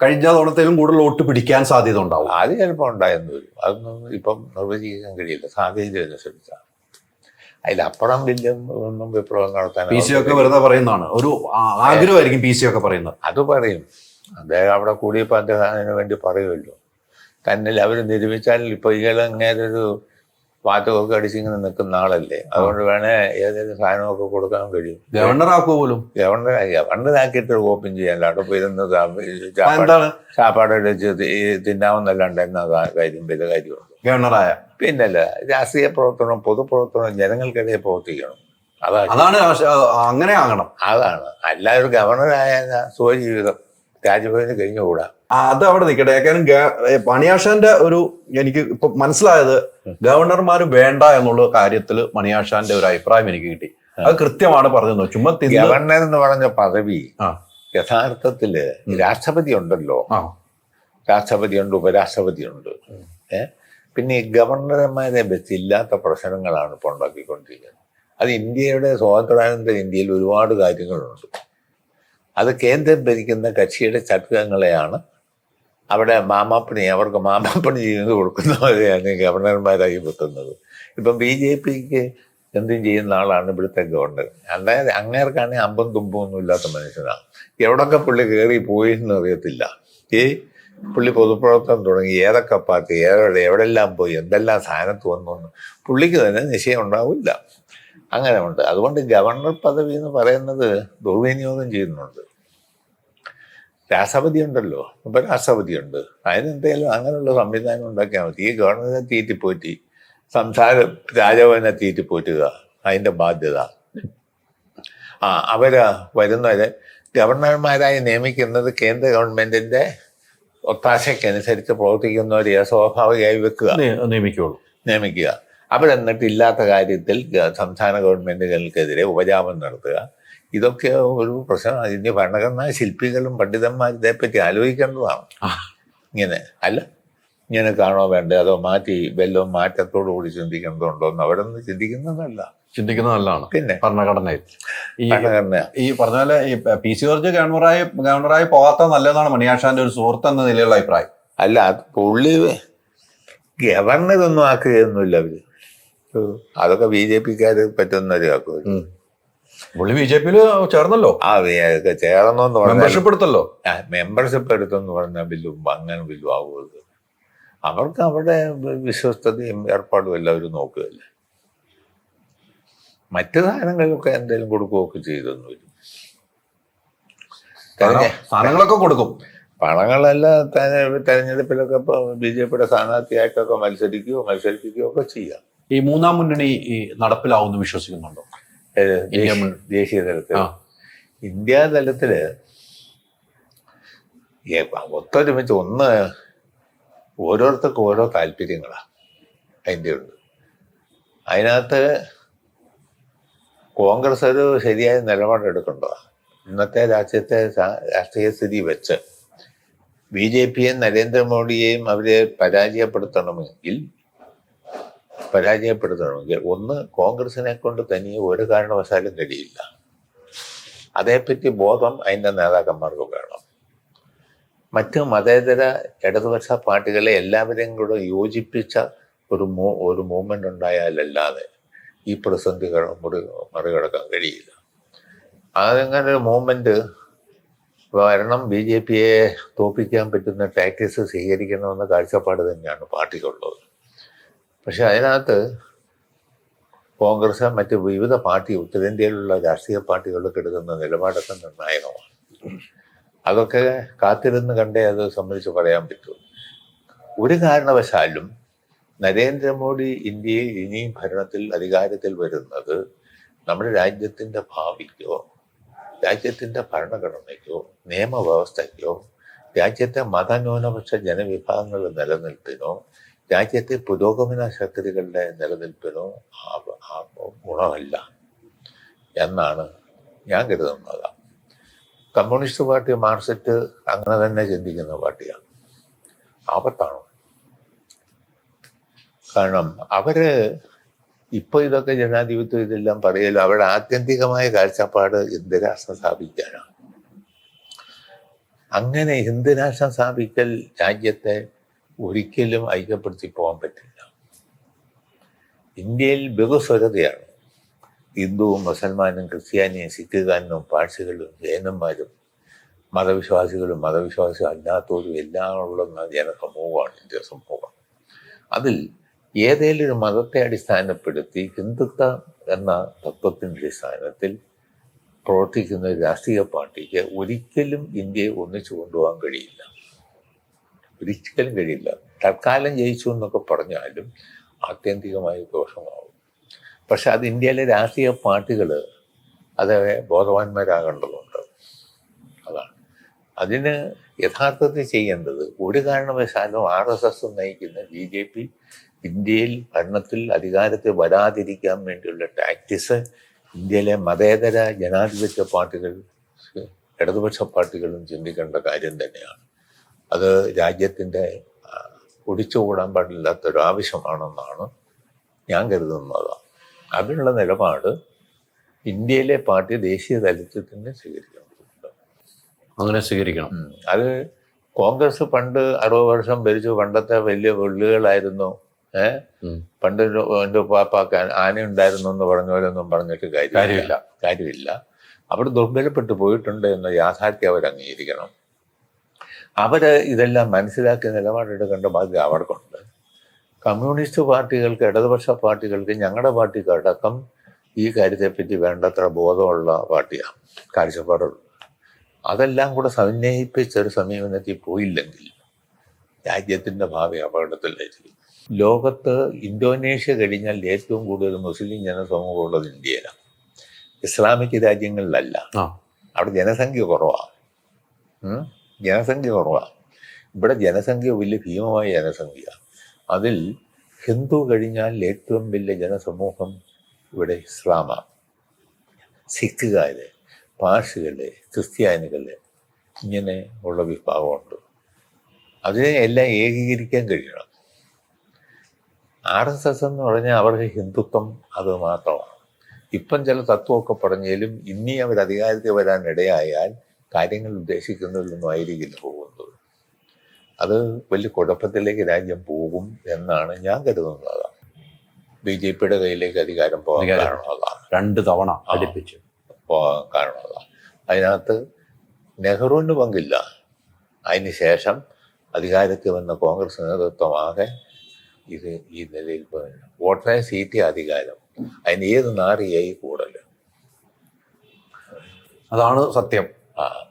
കഴിഞ്ഞ തവണത്തേലും കൂടുതൽ വോട്ട് പിടിക്കാൻ സാധ്യത ഉണ്ടാവും. അത് ചിലപ്പോൾ ഉണ്ടായെന്ന് വരും അതൊന്നും ഇപ്പം നിർവചിക്കാൻ കഴിയില്ല. സാധ്യത അനുസരിച്ചാണ് അതിലപ്പുറം വലിയ ഒന്നും വിപ്ലവം നടത്താൻ പി സി ഒക്കെ വെറുതെ പറയുന്നതാണ്. ഒരു ആഗ്രഹമായിരിക്കും പി സി ഒക്കെ പറയുന്നത്. അത് പറയും. അദ്ദേഹം അവിടെ കൂടിയപ്പോൾ അദ്ദേഹം അതിനു വേണ്ടി പറയുമല്ലോ. തന്നെ അവർ നിരൂപിച്ചാൽ ഇപ്പൊ ഇയാൾ ഇങ്ങനെ ഒരു വാറ്റമൊക്കെ അടിച്ചിങ്ങനെ നിൽക്കുന്ന ആളല്ലേ. അതുകൊണ്ട് വേണേ ഏതെങ്കിലും സാധനമൊക്കെ കൊടുക്കാൻ കഴിയും. ഗവർണർ ആക്കുക പോലും? ഗവർണർ ഗവർണറാക്കിയിട്ട് ഓപ്പൺ ചെയ്യാൻ അവിടെ പോയിരുന്ന് ചാപ്പാട് എന്താണ്? ചാപ്പാട് അടിച്ച് തി- തിന്നാവുന്നല്ലാണ്ട് എന്നാ കാര്യം വലിയ കാര്യമുണ്ട് ഗവർണറായ? പിന്നല്ല രാഷ്ട്രീയ പ്രവർത്തനം പൊതുപ്രവർത്തനം ജനങ്ങൾക്കിടയിൽ പ്രവർത്തിക്കണം. അതാണ് അതാണ് അങ്ങനെ ആകണം. അതാണ്. അല്ല ഒരു ഗവർണറായ സ്വജീവിതം. രാജ്ഭവന് കഴിഞ്ഞുകൂടാ. അത് അവിടെ നിൽക്കട്ടെ കാരണം ഗ- ഒരു എനിക്ക് ഇപ്പൊ മനസ്സിലായത് ഗവർണർമാർ വേണ്ട എന്നുള്ള കാര്യത്തിൽ മണിയാഷാന്റെ ഒരു അഭിപ്രായം എനിക്ക് കിട്ടി. അത് കൃത്യമാണ് പറഞ്ഞത്. ചുമ്മാ ഗവർണർ എന്ന് പറഞ്ഞ പദവി യഥാർത്ഥത്തിൽ രാഷ്ട്രപതി ഉണ്ടല്ലോ. ആ. രാഷ്ട്രപതിയുണ്ട് ഉപരാഷ്ട്രപതി ഉണ്ട്. പിന്നെ ഈ ഗവർണർമാരെ വെച്ച് ഇല്ലാത്ത പ്രശ്നങ്ങളാണ് ഇപ്പോൾ ഉണ്ടാക്കിക്കൊണ്ടിരിക്കുന്നത്. അത് ഇന്ത്യയുടെ സ്വാതന്ത്ര്യാനന്തര ഇന്ത്യയിൽ ഒരുപാട് കാര്യങ്ങളുണ്ട്. അത് കേന്ദ്രം ഭരിക്കുന്ന കക്ഷിയുടെ ചട്ടങ്ങളെയാണ് അവിടെ മാമാപ്പണി അവർക്ക് മാമാപ്പണി ചെയ്ത് കൊടുക്കുന്നവരെയാണ് ഗവർണർമാരായി വെക്കുന്നത് ഇപ്പം ബി ജെ പിക്ക് എന്തും ചെയ്യുന്ന ആളാണ് ഇവിടുത്തെ ഗവർണർ. അതായത് അങ്ങേർക്കാണെങ്കിൽ അമ്പും തുമ്പും ഒന്നും ഇല്ലാത്ത മനുഷ്യനാണ് എവിടൊക്കെ പുള്ളി കയറി പോയി എന്ന് അറിയത്തില്ല. ഈ പുള്ളി പൊതുപ്രവർത്തനം തുടങ്ങി ഏതൊക്കെ പാർട്ടി ഏതെവിടെ എവിടെല്ലാം പോയി എന്തെല്ലാം സ്ഥാനത്ത് വന്നു പുള്ളിക്ക് തന്നെ നിശ്ചയം ഉണ്ടാവില്ല. അങ്ങനെ ഉണ്ട് അതുകൊണ്ട് ഗവർണർ പദവി എന്ന് പറയുന്നത് ദുർവിനിയോഗം ചെയ്യുന്നുണ്ട്. രാഷ്ട്രപതി ഉണ്ടല്ലോ ഉപരാഷ്ട്രപതി ഉണ്ട് അതിനെന്തെങ്കിലും അങ്ങനെയുള്ള സംവിധാനം ഉണ്ടാക്കിയാൽ മതി. ഈ ഗവർണറെ തീറ്റിപ്പോറ്റി സംസാര രാജഭവനെ തീറ്റിപ്പോറ്റുക അതിന്റെ ബാധ്യത. ആ അവർ വരുന്നവരെ ഗവർണർമാരായി നിയമിക്കുന്നത് കേന്ദ്ര ഗവൺമെന്റിന്റെ ഒത്താശയ്ക്കനുസരിച്ച് പ്രവർത്തിക്കുന്നവരെ സ്വാഭാവികമായി വെക്കുക. നിയമിക്കുകയുള്ളൂ നിയമിക്കുക. അവരെന്നിട്ട് ഇല്ലാത്ത കാര്യത്തിൽ സംസ്ഥാന ഗവൺമെന്റുകൾക്കെതിരെ ഉപജാപം നടത്തുക. ഇതൊക്കെ ഒരു പ്രശ്നം ഇനി ഭരണഘടനാ ശില്പികളും പണ്ഡിതന്മാരും ഇതേപ്പറ്റി ആലോചിക്കേണ്ടതാണ്. ഇങ്ങനെ. അല്ല ഇങ്ങനെ കാണോ വേണ്ടേ? അതോ മാറ്റി വല്ലതും മാറ്റത്തോടു കൂടി ചിന്തിക്കേണ്ടതുണ്ടോ എന്ന് അവരൊന്നും ചിന്തിക്കുന്നതല്ല. ചിന്തിക്കുന്നത് നല്ലതാണ് പിന്നെ? ഭരണഘടനയിൽ. ഈ ഭരണഘടന. ഈ പറഞ്ഞ പോലെ ഈ പി സി. ജോർജ് ഗവർണറായി ഗവർണറായി പോകാത്ത നല്ലതാണ് മണിയാഷാന്റെ ഒരു സുഹൃത്ത് എന്ന നിലയിലുള്ള അഭിപ്രായം. അല്ല പുള്ളി ഗവർണറൊന്നും ആക്കുകയൊന്നുമില്ല അവർ. അതൊക്കെ ബി ജെ പിക്കാര് പറ്റുന്നവരും ആക്കും. പുള്ളി ബി ജെ പിയിൽ ചേർന്നല്ലോ? ആ പറഞ്ഞു മെമ്പർഷിപ്പ് എടുത്തല്ലോ മെമ്പർഷിപ്പ് എടുത്തെന്ന് പറഞ്ഞാൽ ബില്ലും അങ്ങനെ ബില്ലും ആവുമത്. അവർക്ക് അവിടെ വിശ്വസ്തയും ഏർപ്പാടും എല്ലാം അവർ നോക്കുകയല്ലേ. മറ്റു സാധനങ്ങളിലൊക്കെ എന്തെങ്കിലും കൊടുക്കുകയൊക്കെ ചെയ്തൊന്നും വരും സാധനങ്ങളൊക്കെ കൊടുക്കും. പണങ്ങളെല്ലാം തെര- തെരഞ്ഞെടുപ്പിലൊക്കെ ഇപ്പൊ ബി ജെ പിയുടെ സ്ഥാനാർത്ഥിയായിട്ടൊക്കെ മത്സരിക്കുകയോ മത്സരിപ്പിക്കുകയോ ഒക്കെ ചെയ്യാം. ഈ മൂന്നാം മുന്നണി ഈ നടപ്പിലാവുമെന്ന് വിശ്വസിക്കുന്നുണ്ടോ? ദേശീയ- തലത്തിൽ. ഇന്ത്യ തലത്തിൽ ഒത്തൊരുമിച്ച് ഒന്ന് ഓരോരുത്തർക്കും ഓരോ താല്പര്യങ്ങളാണ് അതിന്റെ ഉണ്ട് അതിനകത്ത് കോൺഗ്രസ് ഒരു ശരിയായ നിലപാടെടുക്കണ്ടോ? ഇന്നത്തെ രാജ്യത്തെ രാഷ്ട്രീയ സ്ഥിതി വെച്ച് ബി ജെ പിയെയും നരേന്ദ്രമോദിയെയും അവരെ പരാജയപ്പെടുത്തണമെങ്കിൽ പരാജയപ്പെടുത്തണമെങ്കിൽ ഒന്ന് കോൺഗ്രസിനെ കൊണ്ട് തനിയെ ഒരു കാരണവശാലും കഴിയില്ല. അതേപ്പറ്റി ബോധം അതിന്റെ നേതാക്കന്മാർക്ക് വേണം. മറ്റ് മതേതര ഇടതുപക്ഷ പാർട്ടികളെ എല്ലാവരെയും കൂടെ യോജിപ്പിച്ച ഒരു മൂ ഒരു മൂവ്മെന്റ് ഉണ്ടായാലല്ലാതെ ഈ പ്രതിസന്ധികൾ മുറി മറികടക്കാൻ കഴിയില്ല. അതങ്ങനെ ഒരു മൂവ്മെന്റ് വരണം ബി ജെ പിയെ തോപ്പിക്കാൻ പറ്റുന്ന ടാക്ടിക്സ് സ്വീകരിക്കണമെന്ന കാഴ്ചപ്പാട് തന്നെയാണ് പാർട്ടിക്കുള്ളത്. പക്ഷെ അതിനകത്ത് കോൺഗ്രസ് മറ്റ് വിവിധ പാർട്ടി ഉത്തരേന്ത്യയിലുള്ള രാഷ്ട്രീയ പാർട്ടികളൊക്കെ എടുക്കുന്ന നിലപാടൊക്കെ നിർണായകമാണ്. അതൊക്കെ കാത്തിരുന്ന് കണ്ടേ അത് സംബന്ധിച്ച് പറയാൻ പറ്റൂ. ഒരു കാരണവശാലും നരേന്ദ്രമോദി ഇന്ത്യയിൽ ഇനിയും ഭരണത്തിൽ അധികാരത്തിൽ വരുന്നത് നമ്മുടെ രാജ്യത്തിന്റെ ഭാവിക്കോ രാജ്യത്തിന്റെ ഭരണഘടനയ്ക്കോ നിയമവ്യവസ്ഥയ്ക്കോ രാജ്യത്തെ മതന്യൂനപക്ഷ ജനവിഭാഗങ്ങളുടെ നിലനിൽപ്പിനോ രാജ്യത്തെ പുരോഗമന ശക്തികളുടെ നിലനിൽപ്പിനോ ഗുണമല്ല എന്നാണ് ഞാൻ കരുതുന്നത്. കമ്മ്യൂണിസ്റ്റ് പാർട്ടി മാർസെറ്റ് അങ്ങനെ തന്നെ ചിന്തിക്കുന്ന പാർട്ടിയാണ്. ആപത്താണ്. കാരണം അവർ ഇപ്പൊ ഇതൊക്കെ ജനാധിപത്യം ഇതെല്ലാം പറയല്ലോ അവരുടെ ആത്യന്തികമായ കാഴ്ചപ്പാട് ഹിന്ദുരാഷ്ട്രം രാഷ്ട്രം സ്ഥാപിക്കാനാണ്. അങ്ങനെ ഹിന്ദുരാഷ്ട്രം സ്ഥാപിക്കൽ രാജ്യത്തെ ഒരിക്കലും ഐക്യപ്പെടുത്തി പോകാൻ പറ്റില്ല. ഇന്ത്യയിൽ ബഹുസ്വരതയാണ്. ഹിന്ദുവും മുസൽമാനും ക്രിസ്ത്യാനിയും സിഖുകാരനും പാഴ്സികളും ജൈനന്മാരും മതവിശ്വാസികളും മതവിശ്വാസികളും അല്ലാത്തവരും എല്ലാം ഉള്ള ജനസമൂഹമാണ് ഇന്ത്യ സമൂഹം. അതിൽ ഏതെങ്കിലും ഒരു മതത്തെ അടിസ്ഥാനപ്പെടുത്തി ഹിന്ദുത്വ എന്ന തത്വത്തിന്റെ അടിസ്ഥാനത്തിൽ പ്രവർത്തിക്കുന്ന രാഷ്ട്രീയ പാർട്ടിക്ക് ഒരിക്കലും ഇന്ത്യയെ ഒന്നിച്ചു കൊണ്ടുപോകാൻ കഴിയില്ല. ഒരിക്കലും കഴിയില്ല. തൽക്കാലം ജയിച്ചു എന്നൊക്കെ പറഞ്ഞാലും ആത്യന്തികമായി ദോഷമാവും. പക്ഷെ അത് ഇന്ത്യയിലെ രാഷ്ട്രീയ പാർട്ടികൾ അത് ബോധവാന്മാരാകേണ്ടതുണ്ട്. അതാണ്. അതിന് യഥാർത്ഥത്തിൽ ചെയ്യേണ്ടത് ഒരു കാരണവശാലും ആർ എസ് എസ് നയിക്കുന്ന ബി ജെ പി ഇന്ത്യയിൽ ഭരണത്തിൽ അധികാരത്തിൽ വരാതിരിക്കാൻ വേണ്ടിയുള്ള ടാക്ടിസ് ഇന്ത്യയിലെ മതേതര ജനാധിപത്യ പാർട്ടികൾ ഇടതുപക്ഷ പാർട്ടികളും ചിന്തിക്കേണ്ട കാര്യം തന്നെയാണ്. അത് രാജ്യത്തിന്റെ ഒടിച്ചുകൂടാൻ പാടില്ലാത്തൊരു ആവശ്യമാണെന്നാണ് ഞാൻ കരുതുന്നത്. അതിനുള്ള നിലപാട് ഇന്ത്യയിലെ പാർട്ടി ദേശീയ തലത്തിൽ തന്നെ സ്വീകരിക്കേണ്ടതുണ്ട് അങ്ങനെ സ്വീകരിക്കണം. അത് കോൺഗ്രസ് പണ്ട് അറുപത് വർഷം ഭരിച്ചു. പണ്ടത്തെ വലിയ വെള്ളുകളായിരുന്നു ഏഹ് ഉം. പണ്ട് എന്റെ പാപ്പാക്കാൻ ആന ഉണ്ടായിരുന്നു എന്ന് പറഞ്ഞ പോലൊന്നും പറഞ്ഞിട്ട് കാര്യമില്ല. കാര്യമില്ല. അവിടെ ദുർബലപ്പെട്ടു പോയിട്ടുണ്ട് എന്ന യാഥാർത്ഥ്യം അവർ അംഗീകരിക്കണം അവർ ഇതെല്ലാം മനസ്സിലാക്കി നിലപാടെടുക്കേണ്ട ബാധ്യത അവർക്കുണ്ട്. കമ്മ്യൂണിസ്റ്റ് പാർട്ടികൾക്ക് ഇടതുപക്ഷ പാർട്ടികൾക്ക് ഞങ്ങളുടെ പാർട്ടിക്ക് അടക്കം ഈ കാര്യത്തെപ്പറ്റി വേണ്ടത്ര ബോധമുള്ള പാർട്ടിയാണ് കാഴ്ചപ്പാടുള്ളത് അതെല്ലാം കൂടെ സമന്വയിപ്പിച്ചൊരു സമീപനത്തിൽ പോയില്ലെങ്കിൽ രാജ്യത്തിന്റെ ഭാവി അപകടത്തിലായിരിക്കും. ലോകത്ത് ഇന്തോനേഷ്യ കഴിഞ്ഞാൽ ഏറ്റവും കൂടുതൽ മുസ്ലിം ജനസമൂഹം ഉള്ളത് ഇന്ത്യയിലാണ് ഇസ്ലാമിക് രാജ്യങ്ങളിലല്ല. അവിടെ ജനസംഖ്യ കുറവാണ്? ജനസംഖ്യ കുറവാണ് ഇവിടെ ജനസംഖ്യ വലിയ ഭീമമായ ജനസംഖ്യ അതിൽ ഹിന്ദു കഴിഞ്ഞാൽ ഏറ്റവും വലിയ ജനസമൂഹം ഇവിടെ ഇസ്ലാമാണ് സിഖുകാർ പാഴ്സികൾ ക്രിസ്ത്യാനികൾ ഇങ്ങനെ ഉള്ള വിഭാഗമുണ്ട്. അതിനെ എല്ലാം ഏകീകരിക്കാൻ കഴിയണം. ആർ എസ് എസ് എന്ന് പറഞ്ഞാൽ അവർക്ക് ഹിന്ദുത്വം അത് മാത്രമാണ്. ഇപ്പം ചില തത്വമൊക്കെ പറഞ്ഞാലും ഇനി അവർ അധികാരത്തിൽ വരാൻ ഇടയായാൽ കാര്യങ്ങൾ ഉദ്ദേശിക്കുന്നതിലൊന്നും ആയിരിക്കില്ല പോകുന്നത്. അത് വലിയ കുഴപ്പത്തിലേക്ക് രാജ്യം പോകും എന്നാണ് ഞാൻ കരുതുന്നത്. ബി ജെ പിയുടെ കയ്യിലേക്ക് അധികാരം പോകാൻ. കാരണം അതാണ് രണ്ട് തവണ അടുപ്പിച്ചു. പോകാൻ കാരണം അതാണ് അതിനകത്ത് നെഹ്റുവിന് പങ്കില്ല. അതിന് ശേഷം അധികാരത്തിൽ വന്ന കോൺഗ്രസ് നേതൃത്വമാകെ ഇത് ഈ നിലയിൽ പോയി. വോട്ടറെ സീറ്റ് അധികാരം. അതിന് ഏത് നാറിയായി കൂടൽ അതാണ് സത്യം. ആ